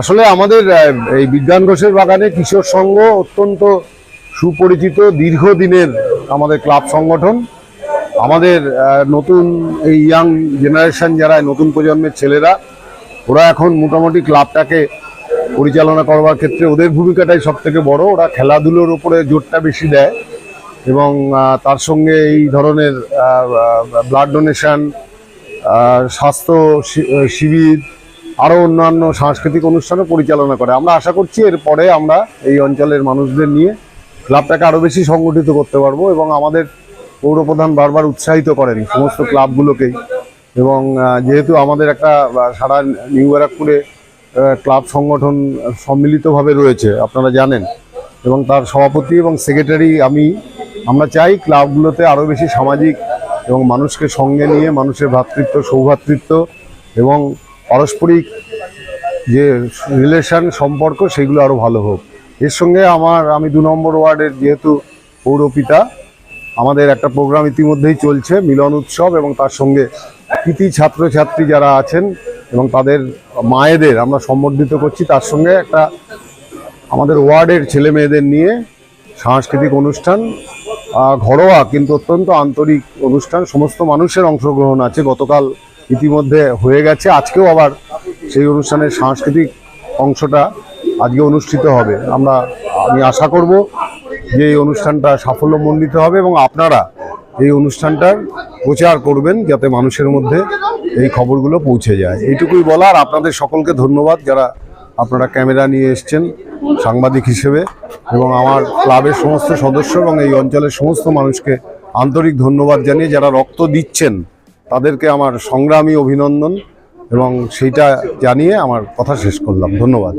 আসলে আমাদের এই বিজ্ঞান ঘোষের বাগানে কিশোর সংঘ অত্যন্ত সুপরিচিত দীর্ঘদিনের আমাদের ক্লাব সংগঠন। আমাদের নতুন এই ইয়াং জেনারেশন যারা নতুন প্রজন্মের ছেলেরা, ওরা এখন মোটামুটি ক্লাবটাকে পরিচালনা করবার ক্ষেত্রে ওদের ভূমিকাটাই সব থেকে বড়। ওরা খেলাধুলোর উপরে জোরটা বেশি দেয় এবং তার সঙ্গে এই ধরনের ব্লাড ডোনেশন স্বাস্থ্য শিবির আরও অন্যান্য সাংস্কৃতিক অনুষ্ঠানও পরিচালনা করে। আমরা আশা করছি এরপরে আমরা এই অঞ্চলের মানুষদের নিয়ে ক্লাবটাকে আরও বেশি সংগঠিত করতে পারব এবং আমাদের পৌরপ্রধান বারবার উৎসাহিত করেন সমস্ত ক্লাবগুলোকেই। এবং যেহেতু আমাদের একটা সারা নিউ ব্যারাকপুরে ক্লাব সংগঠন সম্মিলিতভাবে রয়েছে, আপনারা জানেন। এবং তার সভাপতি এবং সেক্রেটারি আমি। আমরা চাই ক্লাবগুলোতে আরও বেশি সামাজিক এবং মানুষকে সঙ্গে নিয়ে, মানুষের ভ্রাতৃত্ব সৌভ্রাতৃত্ব এবং পারস্পরিক যে রিলেশন সম্পর্ক, সেগুলো আরও ভালো হোক। এর সঙ্গে আমার, আমি দু নম্বর ওয়ার্ডের যেহেতু পৌরপিতা, আমাদের একটা প্রোগ্রাম ইতিমধ্যেই চলছে, মিলন উৎসব, এবং তার সঙ্গে কৃতি ছাত্রছাত্রী যারা আছেন, এবং তাদের মায়েদের, আমরা সম্বর্ধিত করছি, তার সঙ্গে একটা আমাদের ওয়ার্ডের ছেলে মেয়েদের নিয়ে সাংস্কৃতিক অনুষ্ঠান ঘরোয়া কিন্তু অত্যন্ত আন্তরিক অনুষ্ঠান। সমস্ত মানুষের অংশগ্রহণ আছে। গতকাল ইতিমধ্যে হয়ে গেছে। আজকেও আবার সেই অনুষ্ঠানের সাংস্কৃতিক অংশটা আজকে অনুষ্ঠিত হবে। আমরা, আমি আশা করব যে এই অনুষ্ঠানটা সাফল্যমণ্ডিত হবে এবং আপনারা এই অনুষ্ঠানটার প্রচার করবেন যাতে মানুষের মধ্যে এই খবরগুলো পৌঁছে যায়। এইটুকুই বলা আর আপনাদের সকলকে ধন্যবাদ যারা আপনারা ক্যামেরা নিয়ে এসছেন সাংবাদিক হিসেবে এবং আমার ক্লাবের সমস্ত সদস্য এবং এই অঞ্চলের সমস্ত মানুষকে আন্তরিক ধন্যবাদ জানিয়ে যারা রক্ত দিচ্ছেন তাদেরকে আমার সংগ্রামী অভিনন্দন এবং সেইটা জানিয়ে আমার কথা শেষ করলাম। ধন্যবাদ।